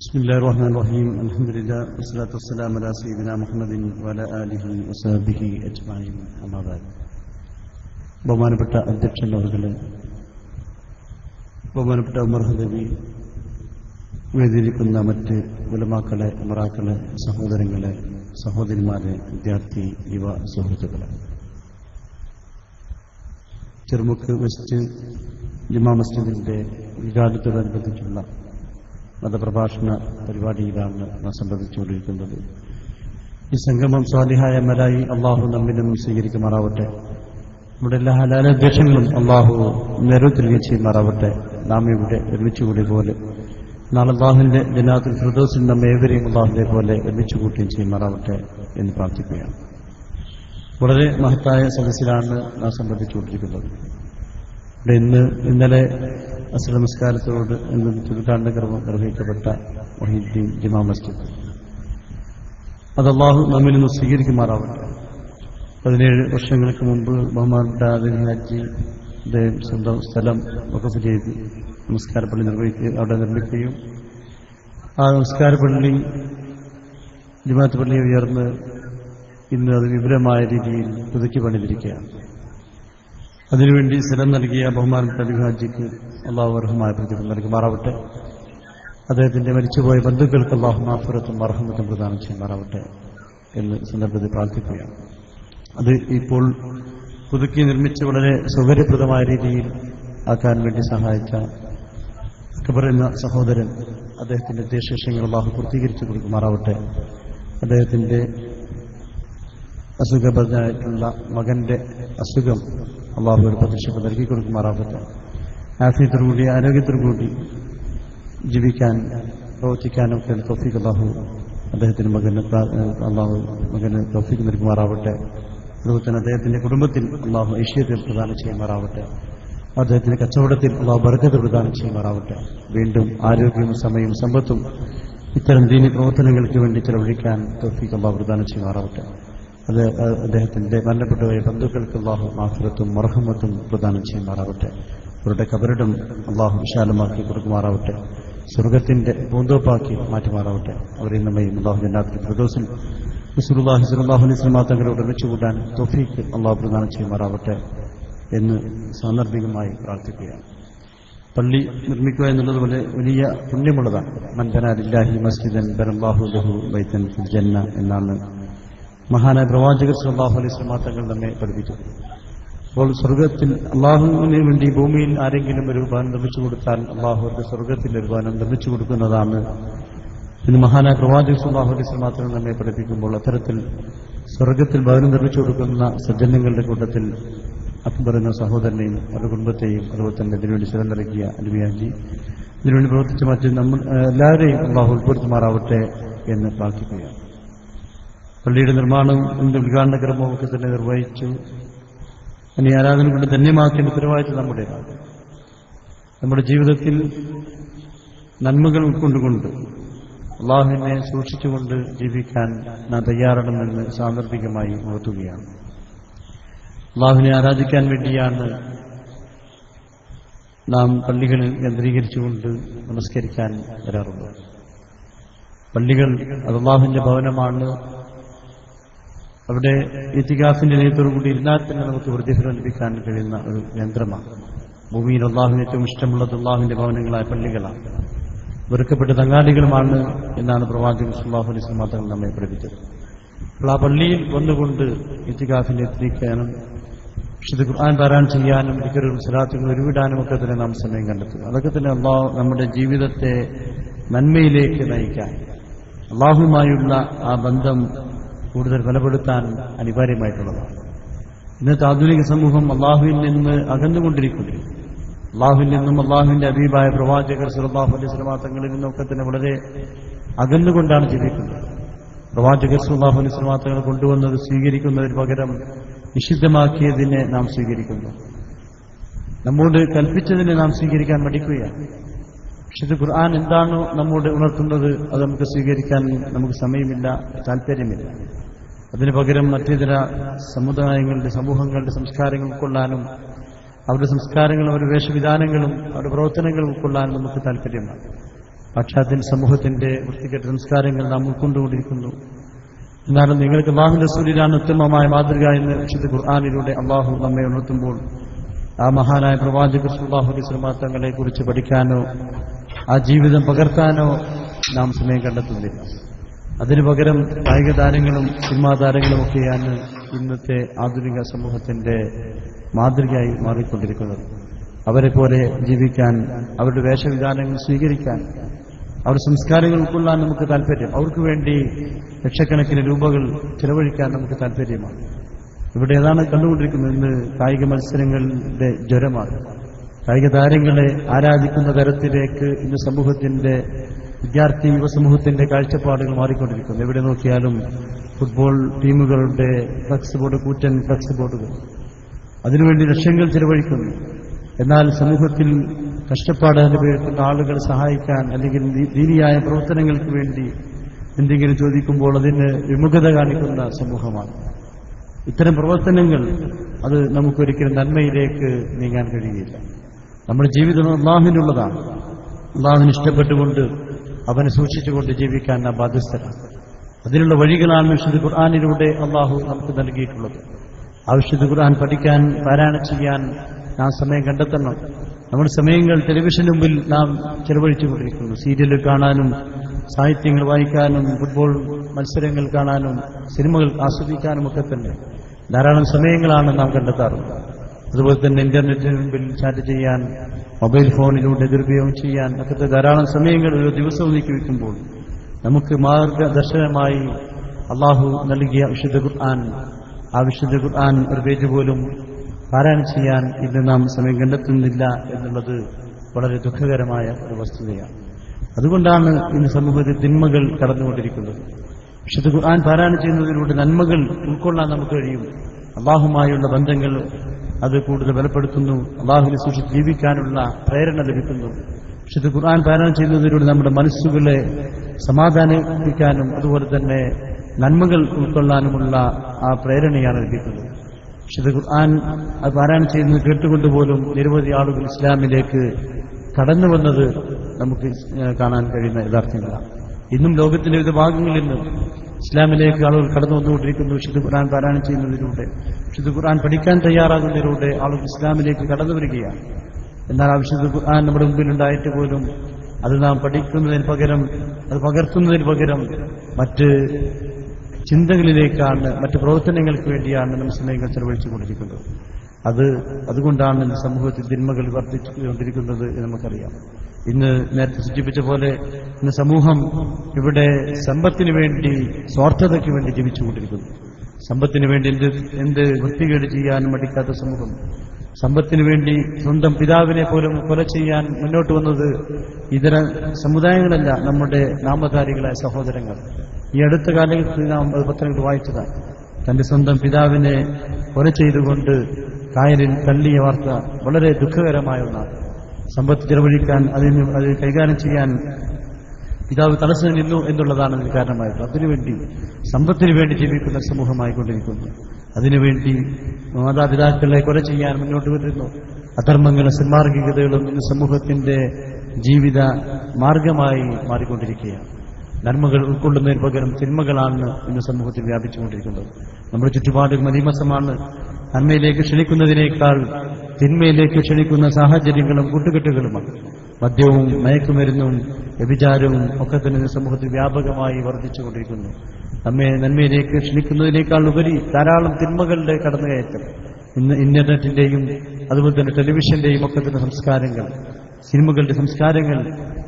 بسم الله الرحمن الرحيم الحمد لله والصلاة والسلام على سيدنا محمد وعلى آله وصحبه أجمعين أما بعد ബഹുമാനപ്പെട്ട അധ്യക്ഷൻ അവർകളെ ബഹുമാനപ്പെട്ട ഉമർ ഹദവി വേദിയിരിക്കുന്ന മറ്റ് ഉലമാക്കളെ ഉമറാക്കളെ സഹോദരങ്ങളെ സഹോദരിമാരെ വിദ്യാർത്ഥി യുവ സുഹൃത്തുക്കളെ ചെറുമുക്ക് വെസ്റ്റ് ജുമാ മസ്ജിദിന്റെ ഉദ്ഘാടനത്തോടനുബന്ധിച്ചുള്ള മതപ്രഭാഷണ പരിപാടിയിലാണ് നാം സംബന്ധിച്ചുകൊണ്ടിരിക്കുന്നത് ഈ സംഗമം സ്വാലിഹായ മരായി അള്ളാഹു നമ്മിലും സ്വീകരിക്കുമാറാവട്ടെ. നമ്മുടെ എല്ലാ ഹലാലധ്യക്ഷങ്ങളും അള്ളാഹു നേരത്തിൽ ചെയ്യുമാറാവട്ടെ. നാം ഇവിടെ ഒരുമിച്ചുകൂടി പോലെ നാളെ അള്ളാഹുവിന്റെ ജനാത്തിൽ ഫിർദോസിൽ നമ്മെ ഏവരെയും അള്ളാഹുവിനെ പോലെ ഒരുമിച്ച് കൂട്ടുകയും ചെയ്യുമാറാവട്ടെ എന്ന് പ്രാർത്ഥിക്കുകയാണ്. വളരെ മഹത്തായ സദസ്സിലാണ് നാം സംബന്ധിച്ചുകൊണ്ടിരിക്കുന്നത്. ഇവിടെ ഇന്ന് ഇന്നലെ അസുര നമസ്കാരത്തോട് ഉദ്ഘാടന കർമ്മം നിർവഹിക്കപ്പെട്ട മൊഹീദ്ദീൻ ജമാ മസ്ജിദ് അത് അള്ളാഹു നമ്മിൽ നിന്ന് സ്വീകരിക്കുമാറാവട്ടെ. പതിനേഴ് വർഷങ്ങൾക്ക് മുമ്പ് ബഹുമാനപ്പെട്ട ഹാജി അദ്ദേഹം സ്വന്തം സ്ഥലം വഖഫ് ചെയ്ത് നമസ്കാരപ്പള്ളി നിർവഹിക്കുകയും അവിടെ നിർമ്മിക്കുകയും ആ നമസ്കാരപ്പള്ളി ജമാഅത്ത് പള്ളി ഉയർന്ന് ഇന്ന് അത് വിപുലമായ രീതിയിൽ പുതുക്കി പണിതിരിക്കുകയാണ്. അതിനുവേണ്ടി സ്ഥലം നൽകിയ ബഹുമാനത്തെ അലിഹാജിക്ക് അള്ളാഹു അർഹമായ പ്രതിഫലം നൽകുമാറാവട്ടെ. അദ്ദേഹത്തിന്റെ മരിച്ചുപോയ ബന്ധുക്കൾക്ക് അള്ളാഹു മാഫുറത്തും അർഹമത്തും പ്രദാനം ചെയ്യുമാറാവട്ടെ എന്ന് സന്ദർഭത്തിൽ പ്രാർത്ഥിക്കുകയാണ്. അത് ഇപ്പോൾ പുതുക്കി നിർമ്മിച്ച് വളരെ സൗകര്യപ്രദമായ രീതിയിൽ ആക്കാൻ വേണ്ടി സഹായിച്ച അക്ബർ എന്ന സഹോദരൻ അദ്ദേഹത്തിന്റെ ദേശീയങ്ങൾ അള്ളാഹു പൂർത്തീകരിച്ചു കൊടുക്കുമാറാവട്ടെ. അദ്ദേഹത്തിന്റെ അസുഖബദ്ധനായിട്ടുള്ള മകന്റെ അസുഖം അള്ളാഹു ഒരു പ്രതീക്ഷ നൽകി കൊടുക്കുമാറാവട്ടെ ആരോഗ്യത്തിൽ കൂടി ജീവിക്കാൻ പ്രവർത്തിക്കാനൊക്കെ തോഫിക്ക് അള്ളാഹു അദ്ദേഹത്തിന് മകന് അള്ളാഹു മകന് തോഫിക്ക് നൽകുമാറാവട്ടെ. അതുപോലെ തന്നെ അദ്ദേഹത്തിന്റെ കുടുംബത്തിൽ അള്ളാഹു ഐശ്വര്യത്തിൽ പ്രദാനം ചെയ്യുമാറാവട്ടെ. അദ്ദേഹത്തിന്റെ കച്ചവടത്തിൽ അള്ളാഹു ബർക്കത്ത് പ്രദാനം ചെയ്യുമാറാവട്ടെ. വീണ്ടും ആരോഗ്യവും സമയവും സമ്പത്തും ഇത്തരം ദീനി പ്രവർത്തനങ്ങൾക്ക് വേണ്ടി ചെലവഴിക്കാൻ തോഫിക്ക് അള്ളാഹു പ്രദാനം ചെയ്യുമാറാവട്ടെ. അത് അദ്ദേഹത്തിന്റെ മരണപ്പെട്ടവരെ ബന്ധുക്കൾക്ക് അള്ളാഹു മാഫിറത്തും മർഹമത്തും പ്രദാനം ചെയ്യുമാറാവട്ടെ. അവരുടെ കബറിടം അള്ളാഹു വിശാലമാക്കി കൊടുക്കുമാറാവട്ടെ. സ്വർഗത്തിന്റെ പൂന്തോപ്പാക്കി മാറ്റുമാറാവട്ടെ. അവരെ നമ്മയും അള്ളാഹു ജന്നാത്തിൽ പ്രദോസിൽ അലൈഹി വസല്ലം തങ്ങളെ ഒരുമിച്ച് കൂടാൻ തൊഫീക്ക് അള്ളാഹു പ്രദാനം ചെയ്യുമാറാവട്ടെ എന്ന് സാന്ദർഭികമായി പ്രാർത്ഥിക്കുകയാണ്. പള്ളി നിർമ്മിക്കുക എന്നുള്ളത് പോലെ വലിയ പുണ്യമുള്ളതാണ്. മൻബനാലില്ലാഹി മസ്ജിദൻ ബരംബാഹു ലഹു ബൈത്തൻ ജന്ന എന്നാണ് മഹാനായ പ്രവാചകർ സല്ലാഹു അലൈഹി സ്വലാ തങ്ങൾ നമ്മെ പഠിപ്പിച്ചു. അപ്പോൾ സ്വർഗത്തിൽ അള്ളാഹുവിന് വേണ്ടി ഭൂമിയിൽ ആരെങ്കിലും ഒരു ഭവനം നിർമ്മിച്ചു കൊടുത്താൽ അള്ളാഹുവിന്റെ സ്വർഗത്തിൽ ഒരു ഭവനം നിർമ്മിച്ചു കൊടുക്കുന്നതാണ്. ഇന്ന് മഹാനായ പ്രവാചക സല്ലാഹു അലൈഹി സ്വലാ തന്നെ നമ്മെ പഠിപ്പിക്കുമ്പോൾ അത്തരത്തിൽ സ്വർഗത്തിൽ ഭവനം നിർമ്മിച്ചു കൊടുക്കുന്ന സജ്ജനങ്ങളുടെ കൂട്ടത്തിൽ അക്ബർ എന്ന സഹോദരനെയും അവരുടെ കുടുംബത്തെയും അതുപോലെ തന്നെ ഇതിനുവേണ്ടി ചിലനിറക്കിയ അനുവിയാജി ഇതിനുവേണ്ടി പ്രവർത്തിച്ച മറ്റ് നമ്മൾ എല്ലാവരെയും അള്ളാഹു ഉൾപ്പെടുത്തുമാറാവട്ടെ എന്ന് പ്രാർത്ഥിക്കുകയാണ്. പള്ളിയുടെ നിർമ്മാണം ഉദ്ഘാടന ഉദ്ഘാടന ക്രമമൊക്കെ തന്നെ നിർവഹിച്ചു. ഇനി ആരാധന കൊണ്ട് ധന്യമാക്കേണ്ട ഉത്തരവാദിത്വം നമ്മുടെ നമ്മുടെ ജീവിതത്തിൽ നന്മകൾ ഉൾക്കൊണ്ടുകൊണ്ട് അള്ളാഹുവിനെ സൂക്ഷിച്ചുകൊണ്ട് ജീവിക്കാൻ നാം തയ്യാറാണെന്ന് സാന്ദർഭികമായി ഉണർത്തുകയാണ് അള്ളാഹുവിനെ ആരാധിക്കാൻ വേണ്ടിയാണ് നാം പള്ളികളിൽ കേന്ദ്രീകരിച്ചുകൊണ്ട് നമസ്കരിക്കാൻ വരാറുള്ളത്. പള്ളികൾ അത് അള്ളാഹുവിന്റെ ഭവനമാണ്. അവിടെ ഇതിഹാസിന്റെ നേതൃത്വം ഇരുന്നാൽ തന്നെ നമുക്ക് പ്രതിഫലം ലഭിക്കാൻ കഴിയുന്ന ഒരു യന്ത്രമാണ്. ഭൂമിയിൽ അള്ളാഹുവിന് ഏറ്റവും ഇഷ്ടമുള്ളത് അള്ളാഹുവിന്റെ ഭവനങ്ങളായ പള്ളികളാണ്. വെറുക്കപ്പെട്ട തങ്ങാടികളുമാണ് എന്നാണ് പ്രവാചകൻ സുല്ലാഹു അലൈഹി മാത്രം നമ്മെ പഠിപ്പിച്ചത്. അപ്പോൾ ആ പള്ളിയിൽ വന്നുകൊണ്ട് ഇത്തികാഫിനെ എത്തിക്കാനും വിശുദ്ധ ഖുർആൻ പാരായണം ചെയ്യാനും ഇക്കറും സലാത്തുകൾ ഒരുവിടാനും ഒക്കെ തന്നെ നാം സമയം കണ്ടെത്തും അതൊക്കെ തന്നെ അള്ളാഹു നമ്മുടെ ജീവിതത്തെ നന്മയിലേക്ക് നയിക്കാൻ അള്ളാഹുമായുള്ള ആ ബന്ധം കൂടുതൽ ബലപ്പെടുത്താൻ അനിവാര്യമായിട്ടുള്ളതാണ്. ഇന്നത്തെ ആധുനിക സമൂഹം അള്ളാഹുവിൽ നിന്ന് അകന്നുകൊണ്ടിരിക്കുന്നു. അള്ളാഹുവിൽ നിന്നും അള്ളാഹുവിന്റെ അബീബായ പ്രവാചകർ സുലഭാഹു അലൈഹി സ്വലമാങ്ങളിൽ നിന്നൊക്കെ തന്നെ വളരെ അകന്നുകൊണ്ടാണ് ജീവിക്കുന്നത്. പ്രവാചകർ സുലഭാഹു അലൈഹി സ്വലമാങ്ങൾ കൊണ്ടുവന്നത് സ്വീകരിക്കുന്നതിന് പകരം നിഷിദ്ധമാക്കിയതിനെ നാം സ്വീകരിക്കുന്നു. നമ്മോട് കൽപ്പിച്ചതിനെ നാം സ്വീകരിക്കാൻ മടിക്കുകയാണ്. ഇത് ഖുർആൻ എന്താണോ നമ്മോട് ഉണർത്തുന്നത്? അത് നമുക്ക് സ്വീകരിക്കാൻ നമുക്ക് സമയമില്ല താല്പര്യമില്ല അതിനു പകരം മറ്റിതര സമുദായങ്ങളുടെ സമൂഹങ്ങളുടെ സംസ്കാരങ്ങൾ ഉൾക്കൊള്ളാനും അവരുടെ സംസ്കാരങ്ങളും അവരുടെ വേഷവിധാനങ്ങളും അവരുടെ പ്രവർത്തനങ്ങൾ ഉൾക്കൊള്ളാനും നമുക്ക് താല്പര്യമാണ് പക്ഷേ അതിന് സമൂഹത്തിന്റെ വൃത്തികെട്ട സംസ്കാരങ്ങൾ നാം ഉൾക്കൊണ്ടുകൊണ്ടിരിക്കുന്നു. എന്നാലും നിങ്ങൾക്ക് അള്ളാഹു സൂര്യനാണ് ഉത്തമമായ മാതൃക എന്ന് വിശുദ്ധ ഖുർആാനിലൂടെ അള്ളാഹു നമ്മെ ഉണർത്തുമ്പോൾ ആ മഹാനായ പ്രവാചക സുല്ലാഹു കുറിച്ച് പഠിക്കാനോ ആ ജീവിതം പകർത്താനോ നാം സമയം കണ്ടെത്തുന്നില്ല. അതിനു പകരം കായിക താരങ്ങളും സിനിമാ താരങ്ങളും ഒക്കെയാണ് ഇന്നത്തെ ആധുനിക സമൂഹത്തിന്റെ മാതൃകയായി മാറിക്കൊണ്ടിരിക്കുന്നത്. അവരെ പോലെ ജീവിക്കാൻ അവരുടെ വേഷവിധാനങ്ങൾ സ്വീകരിക്കാൻ അവരുടെ സംസ്കാരങ്ങൾ ഉൾക്കൊള്ളാൻ നമുക്ക് താല്പര്യം. അവർക്ക് വേണ്ടി ലക്ഷക്കണക്കിന് രൂപകൾ ചെലവഴിക്കാൻ നമുക്ക് താല്പര്യമാണ്. ഇവിടെ ഏതാണ് കണ്ടുകൊണ്ടിരിക്കുന്നത് ഇന്ന് കായിക മത്സരങ്ങളുടെ ജ്വരമാണ്. കായിക താരങ്ങളെ ആരാധിക്കുന്ന തരത്തിലേക്ക് ഇന്ന് സമൂഹത്തിന്റെ വിദ്യാർത്ഥി യുവസമൂഹത്തിന്റെ കാഴ്ചപ്പാടുകൾ മാറിക്കൊണ്ടിരിക്കുന്നു. എവിടെ നോക്കിയാലും ഫുട്ബോൾ ടീമുകളുടെ ഫ്ലക്സ് ബോർഡ് കൂറ്റൻ ഫ്ലക്സ് ബോർഡുകൾ. അതിനുവേണ്ടി ലക്ഷ്യങ്ങൾ ചെലവഴിക്കുന്നു. എന്നാൽ സമൂഹത്തിൽ കഷ്ടപ്പാട് അനുഭവിക്കുന്ന ആളുകളെ സഹായിക്കാൻ അല്ലെങ്കിൽ ദീനിയായ പ്രവർത്തനങ്ങൾക്ക് വേണ്ടി എന്തെങ്കിലും ചോദിക്കുമ്പോൾ അതിന് വിമുഖത കാണിക്കുന്ന സമൂഹമാണ്. ഇത്തരം പ്രവർത്തനങ്ങൾ അത് നമുക്കൊരിക്കലും നന്മയിലേക്ക് നീങ്ങാൻ കഴിയില്ല. നമ്മുടെ ജീവിതം അള്ളാഹിനുള്ളതാണ് അള്ളാഹുവിന് ഇഷ്ടപ്പെട്ടുകൊണ്ട് അവനെ സൂക്ഷിച്ചുകൊണ്ട് ജീവിക്കാൻ നാം ബാധ്യസ്ഥരാണ്. അതിനുള്ള വഴികളാണ് വിശുദ്ധ ഖുർആാനിലൂടെ അള്ളാഹു നമുക്ക് നൽകിയിട്ടുള്ളത്. ആ വിശുദ്ധ ഖുർആൻ പഠിക്കാൻ പാരായണം ചെയ്യാൻ നാം സമയം കണ്ടെത്തണം. നമ്മുടെ സമയങ്ങൾ ടെലിവിഷന് മുമ്പിൽ നാം ചെലവഴിച്ചുകൊണ്ടിരിക്കുന്നു. സീരിയൽ കാണാനും സാഹിത്യങ്ങൾ വായിക്കാനും ഫുട്ബോൾ മത്സരങ്ങൾ കാണാനും സിനിമകൾ ആസ്വദിക്കാനും ഒക്കെ തന്നെ. ധാരാളം സമയങ്ങളാണ് നാം കണ്ടെത്താറുള്ളത്. അതുപോലെ തന്നെ ഇന്റർനെറ്റിന് മുമ്പിൽ ചാറ്റ് ചെയ്യാൻ മൊബൈൽ ഫോണിലൂടെ ദുരുപയോഗം ചെയ്യാൻ ഒക്കെ ധാരാളം സമയങ്ങൾ ഒരു ദിവസം നീക്കി വയ്ക്കുമ്പോൾ നമുക്ക് മാർഗദർശനമായി അള്ളാഹു നൽകിയ വിശുദ്ധ ഖുർആൻ ആ വിശുദ്ധ ഖുർആൻ ഒരു പേജ് പോലും പാരായണം ചെയ്യാൻ ഇന്ന് നാം സമയം കണ്ടെത്തുന്നില്ല എന്നുള്ളത് വളരെ ദുഃഖകരമായ ഒരു വസ്തുതയാണ്. അതുകൊണ്ടാണ് ഇന്ന് സമൂഹത്തിൽ തിന്മകൾ കടന്നുകൊണ്ടിരിക്കുന്നത്. വിശുദ്ധ ഖുർആൻ പാരായണം ചെയ്യുന്നതിലൂടെ നന്മകൾ ഉൾക്കൊള്ളാൻ നമുക്ക് കഴിയും. അള്ളാഹുമായുള്ള ബന്ധങ്ങൾ അത് കൂടുതൽ ബലപ്പെടുത്തുന്നു. അള്ളാഹുവിനെ സൂക്ഷിച്ച് ജീവിക്കാനുള്ള പ്രേരണ ലഭിക്കുന്നു. വിശുദ്ധ ഖുർആൻ പാരായണം ചെയ്യുന്നതിലൂടെ നമ്മുടെ മനസ്സുകളെ സമാധാനിപ്പിക്കാനും അതുപോലെ തന്നെ നന്മകൾ ഉൾക്കൊള്ളാനുമുള്ള ആ പ്രേരണയാണ് ലഭിക്കുന്നത്. വിശുദ്ധ ഖുർആൻ അത് പാരായണം ചെയ്യുന്നത് കേട്ടുകൊണ്ട് പോലും നിരവധി ആളുകൾ ഇസ്ലാമിലേക്ക് കടന്നു വന്നത് നമുക്ക് കാണാൻ കഴിയുന്ന യഥാർത്ഥങ്ങളാണ്. ഇന്നും ലോകത്തിന്റെ വിവിധ ഭാഗങ്ങളിൽ നിന്ന് ഇസ്ലാമിലേക്ക് ആളുകൾ കടന്നു വന്നുകൊണ്ടിരിക്കുന്നു. വിശുദ്ധ ഖുർആൻ പാരായണം ചെയ്യുന്നതിലൂടെ വിശുദ്ധ ഖുർആൻ പഠിക്കാൻ തയ്യാറാകുന്നതിലൂടെ ആളുകൾ ഇസ്ലാമിലേക്ക് കടന്നു വരികയാണ്. എന്നാൽ ആ വിശുദ്ധ ഖുർആൻ നമ്മുടെ മുമ്പിൽ ഉണ്ടായിട്ട് പോലും അത് നാം പഠിക്കുന്നതിന് പകരം അത് പകർത്തുന്നതിന് പകരം മറ്റ് ചിന്തകളിലേക്കാണ് മറ്റ് പ്രവർത്തനങ്ങൾക്ക് വേണ്ടിയാണ് നമ്മൾ സമയങ്ങൾ ചെലവഴിച്ചുകൊണ്ടിരിക്കുന്നത് അത് അതുകൊണ്ടാണ് സമൂഹത്തിൽ തിന്മകൾ വർദ്ധിച്ചുകൊണ്ടിരിക്കുന്നത് എന്ന് നമുക്കറിയാം. ഇന്ന് നേരത്തെ സൂചിപ്പിച്ച പോലെ ഇന്ന് സമൂഹം ഇവിടെ സമ്പത്തിനു വേണ്ടി സ്വാർത്ഥതയ്ക്ക് വേണ്ടി ജീവിച്ചുകൊണ്ടിരിക്കുന്നു. സമ്പത്തിനു വേണ്ടി എന്ത് എന്ത് വൃത്തികേട് ചെയ്യാനും മടിക്കാത്ത സമൂഹം. സമ്പത്തിനു വേണ്ടി സ്വന്തം പിതാവിനെ പോലും കൊല ചെയ്യാൻ മുന്നോട്ട് വന്നത് ഇതര സമുദായങ്ങളല്ല നമ്മുടെ നാമധാരികളായ സഹോദരങ്ങൾ. ഈ അടുത്ത കാലത്ത് നാം അത് പത്രങ്ങൾ വായിച്ചതാണ്. തന്റെ സ്വന്തം പിതാവിനെ കൊല ചെയ്തുകൊണ്ട് കായലിൽ തള്ളിയ വാർത്ത വളരെ ദുഃഖകരമായ ഒന്നാണ്. സമ്പത്ത് ചെലവഴിക്കാൻ അതിന് അത് കൈകാര്യം ചെയ്യാൻ പിതാവ് തടസ്സം നിന്നു എന്നുള്ളതാണ് അതിന് കാരണമായത് അതിനുവേണ്ടി സമ്പത്തിന് വേണ്ടി ജീവിക്കുന്ന സമൂഹമായിക്കൊണ്ടിരിക്കുന്നു. അതിനുവേണ്ടി മാതാപിതാക്കളെ കൊല ചെയ്യാൻ മുന്നോട്ട് വരുന്നു. അധർമ്മങ്ങളും സന്മാർഗികതകളും ഇന്ന് സമൂഹത്തിന്റെ ജീവിത മാർഗമായി മാറിക്കൊണ്ടിരിക്കുകയാണ്. നന്മകൾ ഉൾക്കൊള്ളുന്നതിന് പകരം തിന്മകളാണ് ഇന്ന് സമൂഹത്തിൽ വ്യാപിച്ചുകൊണ്ടിരിക്കുന്നത്. നമ്മുടെ ചുറ്റുപാടും മതിമസമാണ് നന്മയിലേക്ക് ക്ഷണിക്കുന്നതിനേക്കാൾ തിന്മയിലേക്ക് ക്ഷണിക്കുന്ന സാഹചര്യങ്ങളും കൂട്ടുകെട്ടുകളുമാണ് മദ്യവും മയക്കുമരുന്നും വ്യഭിചാരവും ഒക്കെ തന്നെ സമൂഹത്തിൽ വ്യാപകമായി വർദ്ധിച്ചുകൊണ്ടിരിക്കുന്നു. നമ്മെ നന്മയിലേക്ക് ക്ഷണിക്കുന്നതിനേക്കാൾ ഉപരി ധാരാളം തിന്മകളുടെ കടന്നുകയറ്റം. ഇന്ന് ഇന്റർനെറ്റിന്റെയും അതുപോലെ തന്നെ ടെലിവിഷന്റെയും ഒക്കെ തന്നെ സംസ്കാരങ്ങൾ. സിനിമകളുടെ സംസ്കാരങ്ങൾ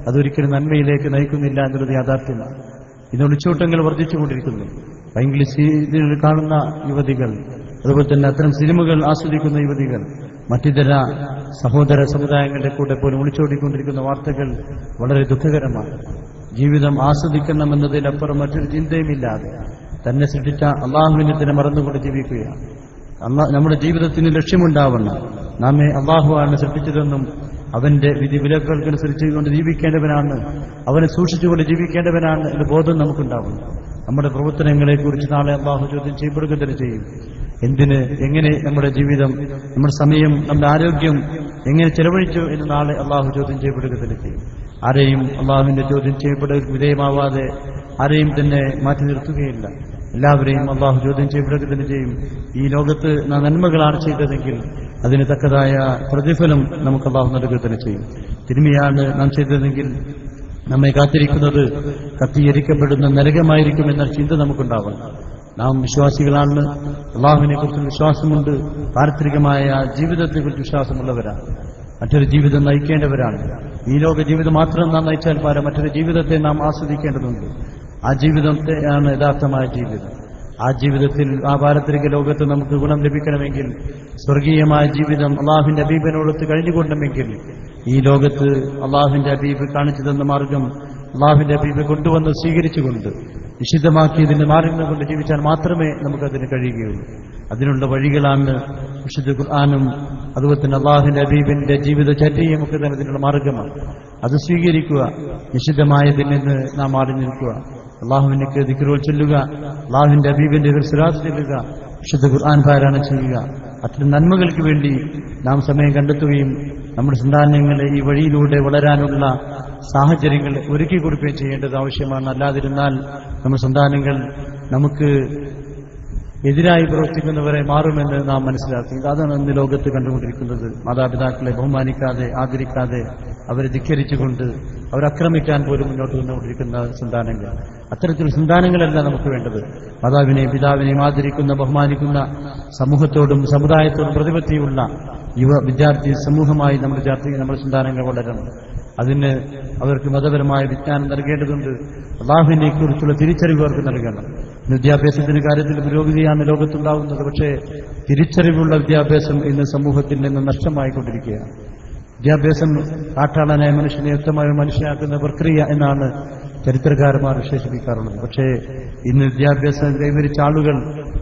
അതൊരിക്കലും നന്മയിലേക്ക് നയിക്കുന്നില്ല എന്നുള്ളത് യാഥാർത്ഥ്യമാണ്. ഇന്ന് ഒളിച്ചോട്ടങ്ങൾ വർദ്ധിച്ചുകൊണ്ടിരിക്കുന്നു. ഇംഗ്ലീഷ് കാണുന്ന യുവതികൾ അതുപോലെ തന്നെ അത്തരം സിനിമകൾ ആസ്വദിക്കുന്ന യുവതികൾ മറ്റിതര സഹോദര സമുദായങ്ങളുടെ കൂടെ പോലും ഒളിച്ചോടിക്കൊണ്ടിരിക്കുന്ന വാർത്തകൾ വളരെ ദുഃഖകരമാണ്. ജീവിതം ആസ്വദിക്കണമെന്നതിലപ്പുറം മറ്റൊരു ചിന്തയുമില്ലാതെ തന്നെ സൃഷ്ടിച്ച അള്ളാഹുവിനെ തന്നെ മറന്നുകൊണ്ട് ജീവിക്കുകയാണ്. അള്ളാ നമ്മുടെ ജീവിതത്തിന് ലക്ഷ്യമുണ്ടാവണം. നമ്മെ അള്ളാഹുവാണ് സൃഷ്ടിച്ചതെന്നും അവന്റെ വിധി വിലക്കൾക്കനുസരിച്ചുകൊണ്ട് ജീവിക്കേണ്ടവനാണ് അവനെ സൂക്ഷിച്ചുകൊണ്ട് ജീവിക്കേണ്ടവനാണ് എന്ന ബോധം നമുക്കുണ്ടാവും നമ്മുടെ പ്രവർത്തനങ്ങളെ കുറിച്ച് നാളെ അള്ളാഹു ചോദ്യം ചെയ്യപ്പെടുക തന്നെ ചെയ്യും. എന്തിന് എങ്ങനെ നമ്മുടെ ജീവിതം നമ്മുടെ സമയം നമ്മുടെ ആരോഗ്യം എങ്ങനെ ചെലവഴിച്ചു എന്ന് നാളെ അള്ളാഹു ചോദ്യം ചെയ്യപ്പെടുക തന്നെ ചെയ്യും. ആരെയും അള്ളാഹുവിന്റെ ചോദ്യം ചെയ്യപ്പെടുക വിധേയമാവാതെ ആരെയും തന്നെ മാറ്റി നിർത്തുകയില്ല. എല്ലാവരെയും അള്ളാഹു ചോദ്യം ചെയ്യപ്പെടുക തന്നെ ചെയ്യും. ഈ ലോകത്ത് നന്മകളാണ് ചെയ്തതെങ്കിൽ അതിന് തക്കതായ പ്രതിഫലം നമുക്ക് അള്ളാഹു നൽകുക തന്നെ ചെയ്യും. തിരുമിയാണ് നാം ചെയ്തതെങ്കിൽ നമ്മെ കാത്തിരിക്കുന്നത് കത്തിയരിക്കപ്പെടുന്ന നരകമായിരിക്കും എന്ന ചിന്ത നമുക്കുണ്ടാവണം. നാം വിശ്വാസികളാണ്. അള്ളാഹുവിനെ കുറിച്ച് വിശ്വാസമുണ്ട്. പാരത്രികമായ ജീവിതത്തെക്കുറിച്ച് വിശ്വാസമുള്ളവരാണ്. മറ്റൊരു ജീവിതം നയിക്കേണ്ടവരാണ്. ഈ ലോക ജീവിതം മാത്രം നാം നയിച്ചാൽ പോരാ മറ്റൊരു ജീവിതത്തെ നാം ആസ്വദിക്കേണ്ടതുണ്ട്. ആ ജീവിതത്തെയാണ് യഥാർത്ഥമായ ജീവിതം. ആ ജീവിതത്തിൽ ആ പാരത്രിക ലോകത്ത് നമുക്ക് ഗുണം ലഭിക്കണമെങ്കിൽ സ്വർഗീയമായ ജീവിതം അള്ളാഹുവിന്റെ അബീബിനോടൊത്ത് കഴിഞ്ഞുകൊണ്ടുമെങ്കിൽ ഈ ലോകത്ത് അള്ളാഹുവിന്റെ അബീബ് കാണിച്ചു തന്ന മാർഗം അള്ളാഹുവിന്റെ അബീബ് കൊണ്ടുവന്ന് സ്വീകരിച്ചുകൊണ്ട് നിഷിദ്ധമാക്കിയതിന്റെ മാർഗങ്ങൾ കൊണ്ട് ജീവിച്ചാൽ മാത്രമേ നമുക്കതിന് കഴിയുകയുള്ളൂ. അതിനുള്ള വഴികളാണ് വിശുദ്ധ ഖുർആാനും അതുപോലെ തന്നെ അള്ളാഹിന്റെ അബീബിന്റെ ജീവിതചര്യയും ഒക്കെ തന്നെ അതിനുള്ള മാർഗമാണ്. അത് സ്വീകരിക്കുക നിഷിദ്ധമായതിൽ നിന്ന് നാം മാറി നിൽക്കുക. അള്ളാഹുവിനേക്ക് ദിക്കറുകൾ ചൊല്ലുക അള്ളാഹുവിന്റെ അബീബിന്റെ സിറാത്ത് ചെല്ലുക വിശുദ്ധ ഖുർആൻ പാരായണം ചെയ്യുക. അത്തരം നന്മകൾക്ക് വേണ്ടി നാം സമയം കണ്ടെത്തുകയും നമ്മുടെ സന്താനങ്ങളെ ഈ വഴിയിലൂടെ വളരാനുള്ള സാഹചര്യങ്ങൾ ഒരുക്കി കൊടുക്കുകയും ചെയ്യേണ്ടത് ആവശ്യമാണ്. അല്ലാതിരുന്നാൽ നമ്മുടെ സന്താനങ്ങൾ നമുക്ക് എതിരായി പ്രവർത്തിക്കുന്നവരെ മാറുമെന്ന് നാം മനസ്സിലാക്കി. അതാണ് ഇന്ന് ലോകത്ത് കണ്ടുകൊണ്ടിരിക്കുന്നത്. മാതാപിതാക്കളെ ബഹുമാനിക്കാതെ ആദരിക്കാതെ അവരെ ധിക്കരിച്ചുകൊണ്ട് അവരെ ആക്രമിക്കാൻ പോലും മുന്നോട്ട് വന്നുകൊണ്ടിരിക്കുന്ന സന്താനങ്ങൾ. അത്തരത്തിൽ സന്താനങ്ങളല്ല നമുക്ക് വേണ്ടത്. മാതാവിനെയും പിതാവിനെയും ആദരിക്കുന്ന ബഹുമാനിക്കുന്ന സമൂഹത്തോടും സമുദായത്തോടും പ്രതിപത്തിയുള്ള യുവ വിദ്യാർത്ഥി സമൂഹമായി നമ്മുടെ വിദ്യാർത്ഥി നമ്മുടെ സന്താനങ്ങൾ വളരണം. അതിന് അവർക്ക് മതപരമായ വിജ്ഞാനം നൽകേണ്ടതുണ്ട്. അള്ളാഹുവിനെ കുറിച്ചുള്ള തിരിച്ചറിവ് അവർക്ക് നൽകണം. വിദ്യാഭ്യാസത്തിന്റെ കാര്യത്തിൽ പുരോഗതിയാണ് ലോകത്തുണ്ടാവുന്നത്. പക്ഷേ തിരിച്ചറിവുള്ള വിദ്യാഭ്യാസം ഇന്ന് സമൂഹത്തിൽ നിന്ന് നഷ്ടമായിക്കൊണ്ടിരിക്കുകയാണ്. വിദ്യാഭ്യാസം കാട്ടാളനായ മനുഷ്യനെ വ്യക്തമായ മനുഷ്യനാക്കുന്ന പ്രക്രിയ എന്നാണ് ചരിത്രകാരന്മാർ വിശേഷിപ്പിക്കാറുള്ളത്. പക്ഷേ ഇന്ന് വിദ്യാഭ്യാസം കൈവരിച്ച ആളുകൾ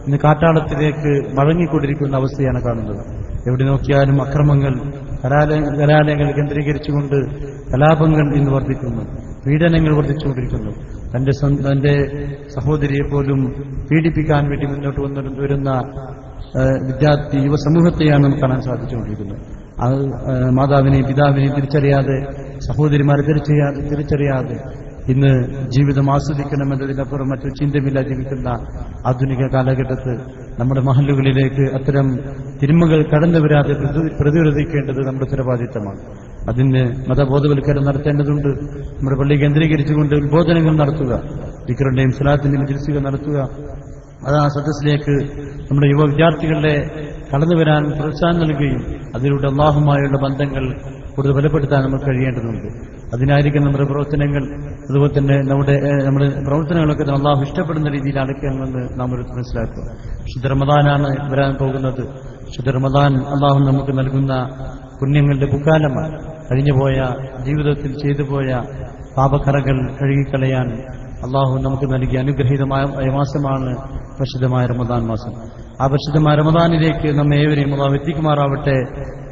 ഇന്ന് കാട്ടാളത്തിലേക്ക് മടങ്ങിക്കൊണ്ടിരിക്കുന്ന അവസ്ഥയാണ് കാണുന്നത്. എവിടെ നോക്കിയാലും അക്രമങ്ങൾ കലാലയ കലാലയങ്ങൾ കേന്ദ്രീകരിച്ചുകൊണ്ട് കലാപങ്ങൾ ഇന്ന് വർദ്ധിക്കുന്നു. പീഡനങ്ങൾ വർദ്ധിച്ചുകൊണ്ടിരിക്കുന്നു. തന്റെ തന്റെ സഹോദരിയെ പോലും പീഡിപ്പിക്കാൻ വേണ്ടി മുന്നോട്ട് വന്നു വരുന്ന വിദ്യാർത്ഥി യുവസമൂഹത്തെയാണ് നമുക്ക് കാണാൻ സാധിച്ചുകൊണ്ടിരിക്കുന്നത്. അത് മാതാവിനെ മാതാവിനെയും പിതാവിനെയും തിരിച്ചറിയാതെ സഹോദരിമാരെ തിരിച്ചറിയാതെ തിരിച്ചറിയാതെ ഇന്ന് ജീവിതം ആസ്വദിക്കണമെന്നതിനപ്പുറം മറ്റൊരു ചിന്തമില്ല ജീവിക്കുന്ന ആധുനിക കാലഘട്ടത്ത് നമ്മുടെ മഹലുകളിലേക്ക് അത്തരം തിന്മകൾ കടന്നു വരാതെ പ്രതിരോധിക്കേണ്ടത് നമ്മുടെ ഉത്തരവാദിത്തമാണ്. അതിന് മതബോധവൽക്കരണം നടത്തേണ്ടതുണ്ട്. നമ്മുടെ പള്ളി കേന്ദ്രീകരിച്ചുകൊണ്ട് ഉത്ബോധനങ്ങൾ നടത്തുക. ദിക്കറിന്റെയും സലാത്തിന്റെയും ചികിത്സകൾ നടത്തുക. അത് ആ സദസ്സിലേക്ക് നമ്മുടെ യുവ വിദ്യാർത്ഥികളെ കടന്നു വരാൻ പ്രോത്സാഹനം നൽകുകയും അതിലൂടെ അള്ളാഹുമായുള്ള ബന്ധങ്ങൾ കൂടുതൽ ബലപ്പെടുത്താൻ നമുക്ക് കഴിയേണ്ടതുണ്ട്. അതിനായിരിക്കും നമ്മുടെ പ്രവർത്തനങ്ങൾ അതുപോലെ തന്നെ നമ്മുടെ നമ്മുടെ പ്രവർത്തനങ്ങളൊക്കെ അള്ളാഹു ഇഷ്ടപ്പെടുന്ന രീതിയിൽ അടയ്ക്കണമെന്ന് നാം ഒരു മനസ്സിലാക്കുക. ശുദ്ധ റമദാനാണ് വരാൻ പോകുന്നത്. ശുദ്ധ റമദാൻ അള്ളാഹു നമുക്ക് നൽകുന്ന പുണ്യങ്ങളുടെ പുക്കാലമാണ്. കഴിഞ്ഞുപോയ ജീവിതത്തിൽ ചെയ്തു പോയ പാപക്കറകൾ കഴുകിക്കളയാൻ അള്ളാഹു നമുക്ക് നൽകിയ അനുഗ്രഹീതമായ മാസമാണ് പരിശുദ്ധമായ റമദാൻ മാസം. ആ പരിശുദ്ധമായ റമദാനിലേക്ക് നമ്മെ ഏവരെയും അള്ളാഹു എത്തിക്കുമാറാവട്ടെ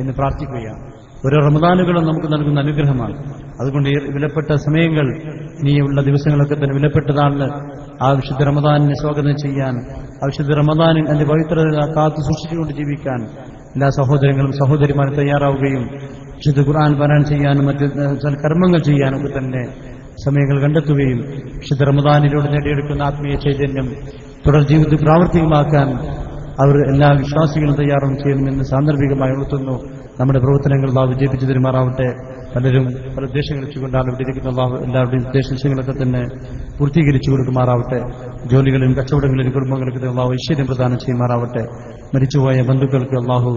എന്ന് പ്രാർത്ഥിക്കുകയാണ്. ഓരോ റമദാനുകളും നമുക്ക് നൽകുന്ന അനുഗ്രഹമാണ്. അതുകൊണ്ട് വിലപ്പെട്ട സമയങ്ങൾ ഇനിയുള്ള ദിവസങ്ങളൊക്കെ തന്നെ വിലപ്പെട്ടതാണ്. ആ വിശുദ്ധ റമദാനിനെ സ്വാഗതം ചെയ്യാൻ ആ വിശുദ്ധ റമദാനിൽ അതിന്റെ പവിത്രത കാത്തു സൂക്ഷിച്ചുകൊണ്ട് ജീവിക്കാൻ എല്ലാ സഹോദരങ്ങളും സഹോദരിമാരും തയ്യാറാവുകയും വിശുദ്ധ ഖുർആൻ പാരായണം ചെയ്യാനും മറ്റ് കർമ്മങ്ങൾ ചെയ്യാനും ഒക്കെ തന്നെ സമയങ്ങൾ കണ്ടെത്തുകയും വിശുദ്ധ റമദാനിലൂടെ നേടിയെടുക്കുന്ന ആത്മീയ ചൈതന്യം തുടർ ജീവിതത്തിൽ പ്രാവർത്തികമാക്കാൻ അവർ എല്ലാ വിശ്വാസികളും തയ്യാറും ചെയ്യണമെന്ന് സാന്ദർഭികമായി ഉണർത്തുന്നു. നമ്മുടെ പ്രവർത്തനങ്ങൾ വിജയിപ്പിച്ചു തരുമാറാവട്ടെ. പലരും പല ഉദ്ദേശങ്ങൾ വെച്ചുകൊണ്ടാണ് ഇവിടെ ഇരിക്കുന്ന എല്ലാവരുടെയും ഉദ്ദേശങ്ങളൊക്കെ തന്നെ പൂർത്തീകരിച്ചു കൊടുക്കുമാറാവട്ടെ. ജോലികളിലും കച്ചവടങ്ങളിലും കുടുംബങ്ങൾക്ക് അള്ളാഹു ഐശ്വര്യം പ്രദാനം ചെയ്യുമാറാവട്ടെ. മരിച്ചുപോയ ബന്ധുക്കൾക്ക് അള്ളാഹു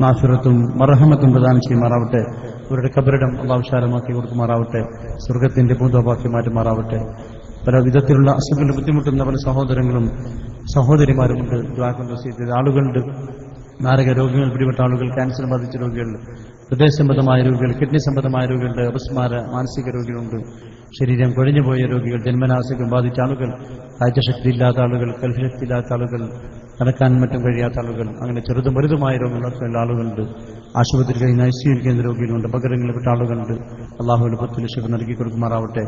നാസുരത്തും മറഹമത്തും പ്രദാനം ചെയ്യുമാറാവട്ടെ. അവരുടെ കബറിടം അള്ളാഹു ശാലമാക്കി കൊടുക്കുമാറാവട്ടെ. സ്വർഗത്തിന്റെ ഭൂതോപാക്കി മാറ്റുമാറാവട്ടെ. പല വിധത്തിലുള്ള അസുഖങ്ങൾ ബുദ്ധിമുട്ടുന്ന പല സഹോദരങ്ങളും സഹോദരിമാരുമുണ്ട്. ദ്വാക്കൊണ്ട് ആളുകളുണ്ട്. മാരക രോഗങ്ങൾ പിടിപെട്ട ആളുകൾ ക്യാൻസർ ബാധിച്ച രോഗികൾ ഹൃദയ സംബന്ധമായ രോഗികൾ കിഡ്നി സംബന്ധമായ രോഗികളുടെ അപസ്മാര മാനസിക രോഗികളുണ്ട്. ശരീരം കൊഴിഞ്ഞുപോയ രോഗികൾ ജന്മനാസികം ബാധിച്ച ആളുകൾ കാഴ്ചശക്തി ഇല്ലാത്ത ആളുകൾ കൽശക്തി ഇല്ലാത്ത ആളുകൾ നടക്കാൻ മറ്റും കഴിയാത്ത ആളുകൾ അങ്ങനെ ചെറുതും വലുതുമായ രോഗങ്ങളൊക്കെ ഉള്ള ആളുകളുണ്ട്. ആശുപത്രി കഴിഞ്ഞ ഐ കേന്ദ്ര രോഗികളുണ്ട് അപകടങ്ങളിൽപ്പെട്ട ആളുകളുണ്ട്. അള്ളാഹുവിന്റെ പത്ത് ലക്ഷം നൽകി കൊടുക്കുമാറാവട്ടെ.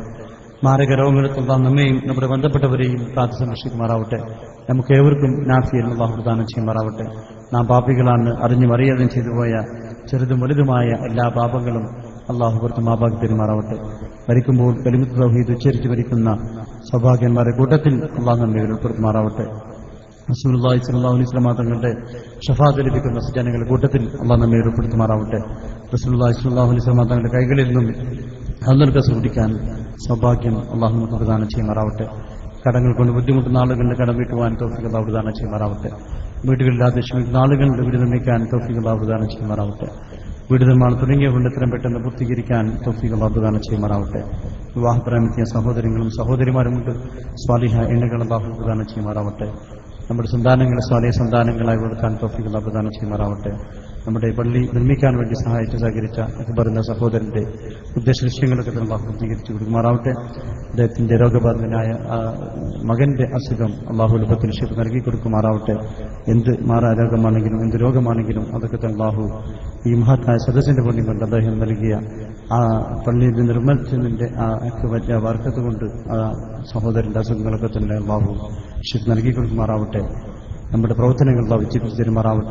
മാരക രോഗങ്ങളെത്തുള്ള നമ്മയും നമ്മുടെ ബന്ധപ്പെട്ടവരെയും കാത്തു സംരക്ഷിക്കുമാറാവട്ടെ. നമുക്ക് ഏവർക്കും നാഫിയൽ അള്ളാഹു പ്രദാനം ചെയ്യുമാറാവട്ടെ. നാം പാപികളാണ് അറിഞ്ഞു അറിയാതെയും ചെയ്തു പോയ ചെറുതും വലുതുമായ എല്ലാ പാപങ്ങളും അള്ളാഹു പുറത്ത് മാബാഗ് പെരുമാറാവട്ടെ. മരിക്കുമ്പോൾ കലിമത്ത് തൗഹീദ് ഉച്ചരിച്ച് മരിക്കുന്ന സൗഭാഗ്യന്മാരുടെ കൂട്ടത്തിൽ അള്ളാഹു നമ്മെ ഉൾപ്പെടുത്തുമാറാവട്ടെ. റസൂലുള്ളാഹി സ്വല്ലല്ലാഹു അലൈഹി വസല്ലം തങ്ങളുടെ ഷഫാത്ത് ലഭിക്കുന്ന സജ്ജനങ്ങളുടെ കൂട്ടത്തിൽ അള്ളാഹ് നമ്മെ ഉൾപ്പെടുത്തുമാറാവട്ടെ. റസൂലുള്ളാഹി സ്വല്ലല്ലാഹു അലൈഹി വസല്ലം തങ്ങളുടെ കൈകളിൽ നിന്നും അന്നൽക്ക് സൂക്ഷിക്കാൻ സൗഭാഗ്യം അള്ളാഹു നമുക്ക് പ്രദാനം ചെയ്യുമാറാവട്ടെ. കടങ്ങൾ കൊണ്ട് ബുദ്ധിമുട്ടുന്ന ആളുകളുടെ കടം വീട്ടുവാൻ തോഫിക്ക് അള്ളാഹു പ്രദാനം ചെയ്യുമാറാവട്ടെ. വീടുകളില്ലാതെ ക്ഷമിക്കുന്ന ആളുകളുടെ വീട് നിർമ്മിക്കാൻ തോഫിക്ക് അള്ളാഹു പ്രദാനം ചെയ്യുമാറാവട്ടെ. വീട് നിർമ്മാണം തുടങ്ങിയ കൊണ്ട് ഇത്രയും പെട്ടെന്ന് പൂർത്തീകരിക്കാൻ തോഫിക്ക് അള്ളാഹു പ്രദാനം ചെയ്യുമാറാവട്ടെ. വിവാഹപ്രായമെത്തിയ സഹോദരങ്ങളും സഹോദരിമാരുമുണ്ട് സ്വാലിഹ എണ്ണകൾ അള്ളാഹു പ്രദാനം ചെയ്യുമാറാവട്ടെ. നമ്മുടെ സന്താനങ്ങളെ സ്വാലിയ സന്താനങ്ങളായി കൊടുക്കാൻ തോഫിക്കുള്ള പ്രദാനം ചെയ്യുമാറാവട്ടെ. നമ്മുടെ പള്ളി നിർമ്മിക്കാൻ വേണ്ടി സഹായിച്ച് സഹകരിച്ച അക്ബർ എന്ന സഹോദരന്റെ ഉദ്ദേശ ലക്ഷ്യങ്ങളൊക്കെ തന്നെ അള്ളാഹു പൂർത്തീകരിച്ചു കൊടുക്കുമാറാവട്ടെ. അദ്ദേഹത്തിന്റെ രോഗബാധിതനായ മകന്റെ അസുഖം അള്ളാഹു എളുപ്പത്തിൽ ഷിപ്പ് നൽകി കൊടുക്കുമാറാവട്ടെ. എന്ത് മാറാ രോഗമാണെങ്കിലും എന്ത് രോഗമാണെങ്കിലും അതൊക്കെ തന്നെ അള്ളാഹു ഈ മഹത്തായ സദസ്സിന്റെ പുണ്യം കൊണ്ട് അദ്ദേഹം നൽകിയ ആ പള്ളിയുടെ നിർമ്മലത്തിന്റെ ആ പറ്റിയ വർക്കത്ത് കൊണ്ട് ആ സഹോദരന്റെ അസുഖങ്ങളൊക്കെ തന്നെ അള്ളാഹു ഷിപ്പ് നൽകി കൊടുക്കുമാറാവട്ടെ. നമ്മുടെ പ്രവർത്തനങ്ങൾ അള്ളാഹു വിജയിപ്പിച്ചു തരുമാറാവട്ടെ.